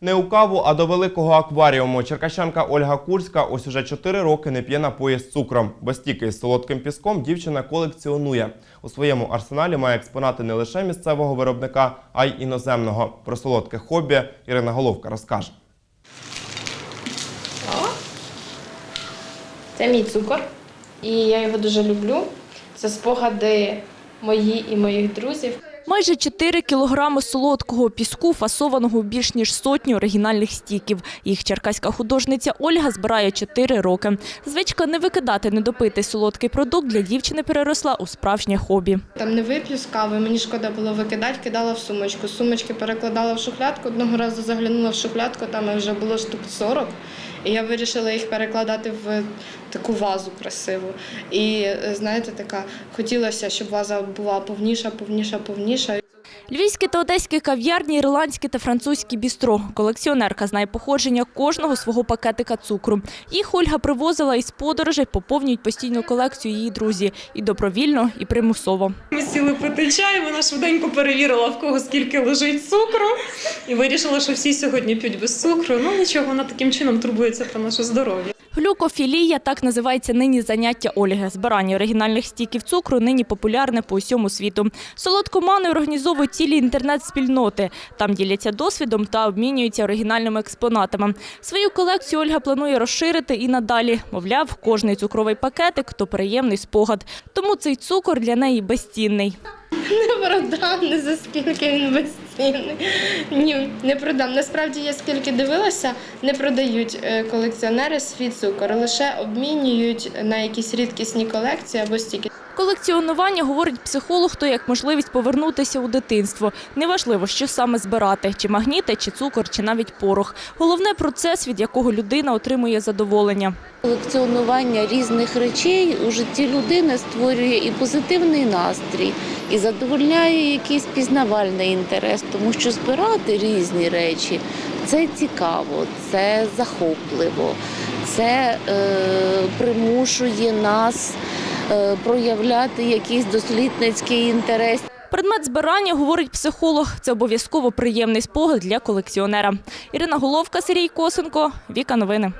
Не у каву, а до великого акваріуму. Черкащанка Ольга Курська ось уже 4 роки не п'є напої з цукром. Бо стільки з солодким піском дівчина колекціонує. У своєму арсеналі має експонати не лише місцевого виробника, а й іноземного. Про солодке хобі Ірина Головка розкаже. О. Це мій цукор, і я його дуже люблю. Це спогади мої і моїх друзів. Майже 4 кілограми солодкого піску, фасованого в більш ніж сотню оригінальних стіків. Їх черкаська художниця Ольга збирає 4 роки. Звичка не викидати, не допити солодкий продукт для дівчини переросла у справжнє хобі. Там не вип'ю з кави, мені шкода було викидати, кидала в сумочку. Сумочки перекладала в шухлядку. Одного разу заглянула в шухлядку, там вже було штук 40. І я вирішила їх перекладати в таку вазу красиву. І е, знаєте, така хотілося, щоб ваза була повніша, повніша, повніша. Львівські та одеські кав'ярні, ірландські та французькі бістро. Колекціонерка знає походження кожного свого пакетика цукру. Їх Ольга привозила із подорожей, поповнюють постійну колекцію її друзі. І добровільно, і примусово. Ми сіли пити чай, вона швиденько перевірила, в кого скільки лежить цукру, і вирішила, що всі сьогодні п'ють без цукру. Ну нічого, вона таким чином турбується про наше здоров'я. Глюкофілія – так називається нині заняття Ольги. Збирання оригінальних стіків цукру нині популярне по усьому світу. Солодкомани організовують цілі інтернет-спільноти. Там діляться досвідом та обмінюються оригінальними експонатами. Свою колекцію Ольга планує розширити і надалі. Мовляв, кожний цукровий пакетик – то приємний спогад. Тому цей цукор для неї безцінний. Не продам, не за скільки він безцінний. Ні, не продам. Насправді я скільки дивилася, не продають е, колекціонери свій цукор, лише обмінюють на якісь рідкісні колекції або стільки. Колекціонування, говорить психолог, то як можливість повернутися у дитинство. Неважливо, що саме збирати – чи магніти, чи цукор, чи навіть порох. Головне – процес, від якого людина отримує задоволення. Колекціонування різних речей у житті людини створює і позитивний настрій, і задовольняє якийсь пізнавальний інтерес, тому що збирати різні речі це цікаво, це захопливо, це е, примушує нас е, проявляти якийсь дослідницький інтерес. Предмет збирання, говорить психолог, це обов'язково приємний спогад для колекціонера. Ірина Головка, Сергій Косенко, Віка Новини.